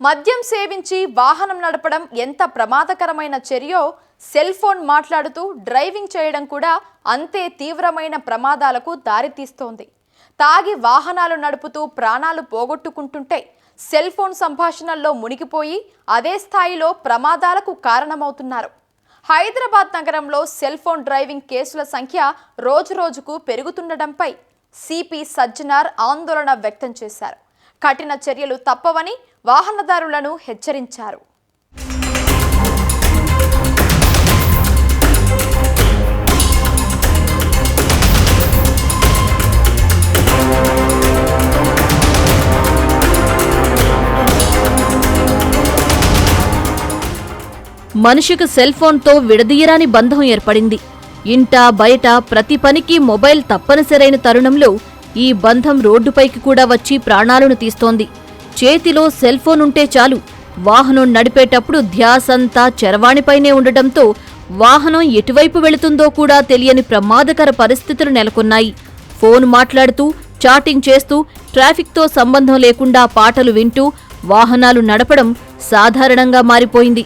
మద్యం సేవించి వాహనం నడపడం ఎంత ప్రమాదకరమైన చర్యో సెల్ ఫోన్ మాట్లాడుతూ డ్రైవింగ్ చేయడం కూడా అంతే తీవ్రమైన ప్రమాదాలకు దారితీస్తోంది తాగి వాహనాలు నడుపుతూ ప్రాణాలు పోగొట్టుకుంటుంటే సెల్ ఫోన్ సంభాషణల్లో మునిగిపోయి అదే స్థాయిలో ప్రమాదాలకు కారణమవుతున్నారు. హైదరాబాద్ నగరంలో సెల్ ఫోన్ డ్రైవింగ్ కేసుల సంఖ్య రోజురోజుకు పెరుగుతుండటంపై సిపి సజ్జనార్ ఆందోళన వ్యక్తం చేశారు. కఠిన చర్యలు తప్పవని వాహనదారులను హెచ్చరించారు. మనిషికి సెల్ ఫోన్తో విడదీయరాని బంధం ఏర్పడింది. ఇంట బయట ప్రతి పనికి మొబైల్ తప్పనిసరైన తరుణంలో ఈ బంధం రోడ్డుపైకి కూడా వచ్చి ప్రాణాలను తీస్తోంది. చేతిలో సెల్ ఫోన్ ఉంటే చాలు. వాహనం నడిపేటప్పుడు ధ్యాసంతా చరవాణిపైనే ఉండటంతో వాహనం ఎటువైపు వెళుతుందో కూడా తెలియని ప్రమాదకర పరిస్థితులు నెలకొన్నాయి. ఫోన్ మాట్లాడుతూ చాటింగ్ చేస్తూ ట్రాఫిక్తో సంబంధం లేకుండా పాటలు వింటూ వాహనాలు నడపడం సాధారణంగా మారిపోయింది.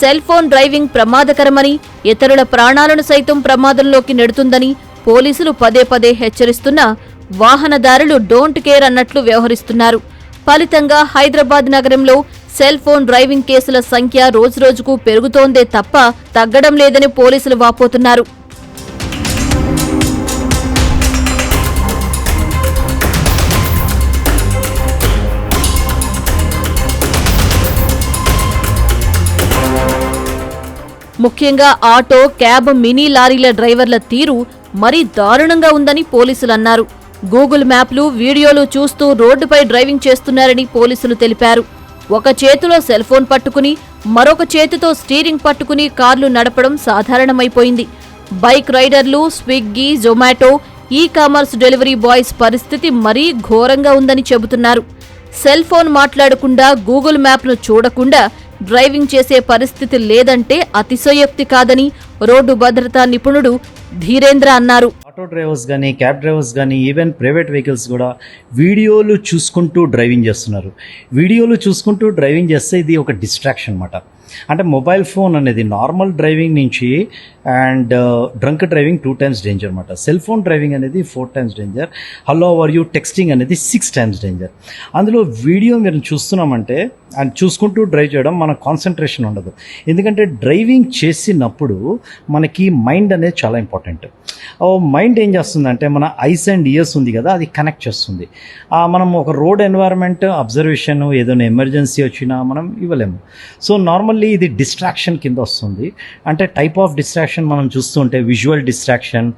సెల్ ఫోన్ డ్రైవింగ్ ప్రమాదకరమని ఇతరుల ప్రాణాలను సైతం ప్రమాదంలోకి నెడుతుందని పోలీసులు పదే పదే హెచ్చరిస్తున్నా వాహనదారులు డోంట్ కేర్ అన్నట్లు వ్యవహరిస్తున్నారు. ఫలితంగా హైదరాబాద్ నగరంలో సెల్ ఫోన్ డ్రైవింగ్ కేసుల సంఖ్య రోజురోజుకు పెరుగుతోందే తప్ప తగ్గడం లేదని పోలీసులు వాపోతున్నారు. ముఖ్యంగా ఆటో క్యాబ్ మినీ లారీల డ్రైవర్ల తీరు మరీ దారుణంగా ఉందని పోలీసులు అన్నారు. గూగుల్ మ్యాప్లు వీడియోలు చూస్తూ రోడ్డుపై డ్రైవింగ్ చేస్తున్నారని పోలీసులు తెలిపారు. ఒక చేతిలో సెల్ ఫోన్ పట్టుకుని మరొక చేతితో స్టీరింగ్ పట్టుకుని కార్లు నడపడం సాధారణమైపోయింది. Bike రైడర్లు Swiggy Zomato e commerce delivery boys పరిస్థితి మరీ ఘోరంగా ఉందని చెబుతున్నారు. సెల్ ఫోన్ మాట్లాడకుండా గూగుల్ మ్యాప్ను చూడకుండా డ్రైవింగ్ చేసే పరిస్థితి లేదంటే అతిశయోక్తి కాదని రోడ్డు భద్రతా నిపుణుడు ధీరేంద్ర అన్నారు. ఆటో డ్రైవర్స్ కానీ క్యాబ్ డ్రైవర్స్ కానీ ఈవెన్ ప్రైవేట్ వెహికల్స్ కూడా వీడియోలు చూసుకుంటూ డ్రైవింగ్ చేస్తున్నారు. వీడియోలు చూసుకుంటూ డ్రైవింగ్ చేస్తే ఇది ఒక డిస్ట్రాక్షన్ అనమాట అంటే మొబైల్ ఫోన్ అనేది నార్మల్ డ్రైవింగ్ నుంచి and uh, drunk driving two times danger అనమాట సెల్ ఫోన్ డ్రైవింగ్ అనేది four times danger. Hello are you texting అనేది సిక్స్ టైమ్స్ డేంజర్. అందులో వీడియో మీరు చూస్తున్నామంటే అండ్ చూసుకుంటూ డ్రైవ్ చేయడం మన కాన్సన్ట్రేషన్ ఉండదు. ఎందుకంటే డ్రైవింగ్ చేసినప్పుడు మనకి మైండ్ అనేది చాలా ఇంపార్టెంట్. మైండ్ ఏం చేస్తుందంటే మన ఐస్ అండ్ ఇయర్స్ ఉంది కదా అది కనెక్ట్ చేస్తుంది. మనం ఒక రోడ్ ఎన్వైరన్మెంట్ అబ్జర్వేషన్ ఏదైనా ఎమర్జెన్సీ వచ్చినా మనం ఇవ్వలేము. సో నార్మల్లీ ఇది డిస్ట్రాక్షన్ కింద వస్తుంది. అంటే టైప్ ఆఫ్ డిస్ట్రాక్షన్ మనం చూస్తుంటే visual distraction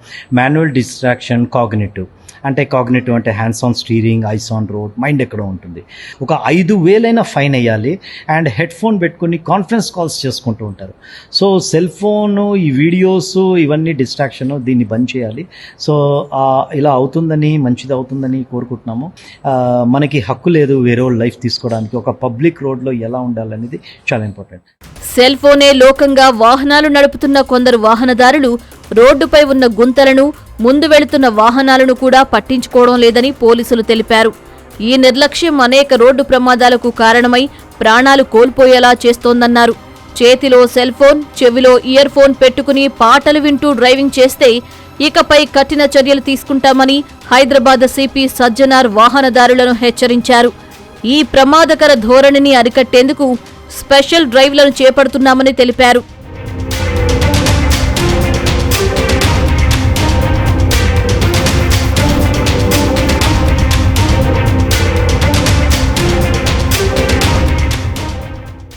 manual distraction cognitive. అంటే కాగ్నేటివ్ అంటే hands on steering eyes on road mind ఎక్కడో ఉంటుంది. ఒక ఐదు వేలైనా ఫైన్ అయ్యాలి అండ్ హెడ్ ఫోన్ పెట్టుకుని కాన్ఫరెన్స్ కాల్స్ చేసుకుంటూ ఉంటారు. సో సెల్ ఫోను ఈ వీడియోస్ ఇవన్నీ డిస్ట్రాక్షన్ దీన్ని పనిచేయాలి. చేయాలి సో ఇలా అవుతుందని మంచిది అవుతుందని కోరుకుంటున్నాము మనకి హక్కు లేదు వేరే వాళ్ళ లైఫ్ తీసుకోవడానికి. ఒక పబ్లిక్ రోడ్లో ఎలా ఉండాలనేది చాలా ఇంపార్టెంట్. సెల్ ఫోనే లోకంగా వాహనాలు నడుపుతున్న కొందరు వాహనదారులు రోడ్డుపై ఉన్న గుంతలను ముందు వెళుతున్న వాహనాలను కూడా పట్టించుకోవడం లేదని పోలీసులు తెలిపారు. ఈ నిర్లక్ష్యం అనేక రోడ్డు ప్రమాదాలకు కారణమై ప్రాణాలు కోల్పోయేలా చేస్తోందన్నారు. చేతిలో సెల్ ఫోన్ చెవిలో ఇయర్ ఫోన్ పెట్టుకుని పాటలు వింటూ డ్రైవింగ్ చేస్తే ఇకపై కఠిన చర్యలు తీసుకుంటామని హైదరాబాద్ సిపి సజ్జనార్ వాహనదారులను హెచ్చరించారు. ఈ ప్రమాదకర ధోరణిని అరికట్టేందుకు స్పెషల్ డ్రైవ్లను చేపడుతున్నామని తెలిపారు.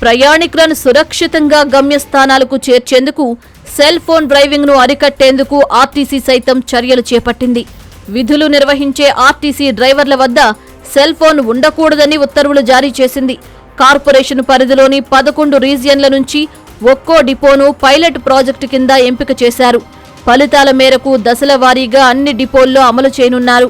ప్రయాణికులను సురక్షితంగా గమ్యస్థానాలకు చేర్చేందుకు సెల్ ఫోన్ డ్రైవింగ్ను అరికట్టేందుకు ఆర్టీసీ సైతం చర్యలు చేపట్టింది. విధులు నిర్వహించే ఆర్టీసీ డ్రైవర్ల వద్ద సెల్ ఫోన్ ఉండకూడదని ఉత్తర్వులు జారీ చేసింది. కార్పొరేషన్ పరిధిలోని పదకొండు రీజియన్ల నుంచి ఒక్కో డిపోను పైలట్ ప్రాజెక్టు కింద ఎంపిక చేశారు. ఫలితాల మేరకు దశల వారీగా అన్ని డిపోల్లో అమలు చేయనున్నారు.